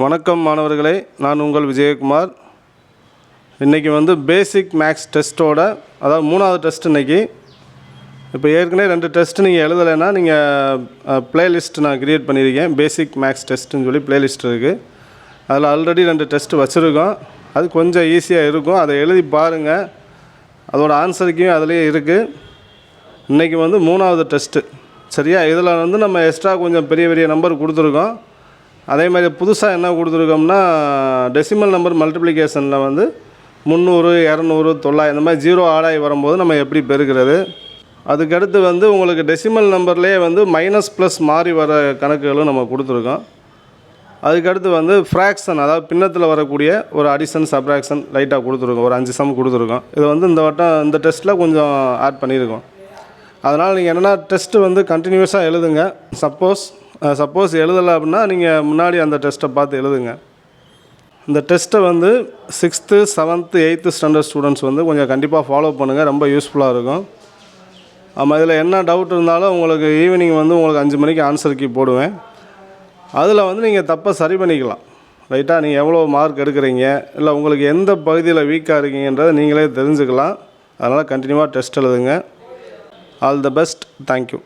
வணக்கம் மாணவர்களே நான் உங்கள் விஜயகுமார். இன்றைக்கி வந்து பேசிக் மேக்ஸ் டெஸ்ட்டோட அதாவது மூணாவது டெஸ்ட் இன்றைக்கி இப்போ ஏற்கனவே ரெண்டு டெஸ்ட் நீங்கள் எழுதலைன்னா நீங்கள் ப்ளேலிஸ்ட் நான் க்ரியேட் பண்ணியிருக்கேன் பேசிக் மேக்ஸ் டெஸ்ட்டுன்னு சொல்லி ப்ளேலிஸ்ட் இருக்குது அதில் ஆல்ரெடி ரெண்டு டெஸ்ட் வச்சுருக்கோம். அது கொஞ்சம் ஈஸியாக இருக்கும். அதை எழுதி பாருங்கள் அதோட ஆன்சருக்கும் அதுலேயே இருக்குது இன்றைக்கி வந்து மூணாவது டெஸ்ட்டு சரியா? இதில் வந்து நம்ம எக்ஸ்ட்ரா கொஞ்சம் பெரிய பெரிய நம்பர் கொடுத்துருக்கோம். அதே மாதிரி புதுசாக என்ன கொடுத்துருக்கோம்னா டெசிமல் நம்பர் மல்டிப்ளிகேஷனில் வந்து முந்நூறு இரநூறு தொள்ளாயிரம் இந்த மாதிரி ஜீரோ ஆடாகி வரும்போது நம்ம எப்படி பெருக்கிறது? அதுக்கடுத்து வந்து உங்களுக்கு டெசிமல் நம்பர்லேயே வந்து மைனஸ் ப்ளஸ் மாறி வர கணக்குகளும் நம்ம கொடுத்துருக்கோம். அதுக்கடுத்து வந்து ஃப்ராக்ஷன் அதாவது பின்னத்தில் வரக்கூடிய ஒரு அடிஷன் சப்ராக்ஷன் லைட்டாக கொடுத்துருக்கோம். ஒரு அஞ்சு சம் கொடுத்துருக்கோம். இது வந்து இந்த வட்டம் இந்த டெஸ்ட்டில் கொஞ்சம் ஆட் பண்ணியிருக்கோம். அதனால் நீங்கள் என்னென்னா டெஸ்ட்டு வந்து கண்டினியூஸாக எழுதுங்க. சப்போஸ் சப்போஸ் எழுதலை அப்படின்னா நீங்கள் முன்னாடி அந்த டெஸ்ட்டை பார்த்து எழுதுங்க. இந்த டெஸ்ட்டை வந்து sixth seventh eighth standard students வந்து கொஞ்சம் கண்டிப்பாக ஃபாலோ பண்ணுங்கள் ரொம்ப யூஸ்ஃபுல்லாக இருக்கும். ஆமாம் இதில் என்ன டவுட் இருந்தாலும் உங்களுக்கு ஈவினிங் வந்து உங்களுக்கு அஞ்சு மணிக்கு ஆன்சர் கீ போடுவேன். அதில் வந்து நீங்கள் தப்பை சரி பண்ணிக்கலாம். ரைட்டாக நீங்கள் எவ்வளோ மார்க் எடுக்கிறீங்க? இல்லை உங்களுக்கு எந்த பகுதியில் வீக்காக இருக்கீங்கன்றதை நீங்களே தெரிஞ்சுக்கலாம். அதனால் கண்டினியூவாக டெஸ்ட் எழுதுங்க. All the best thank you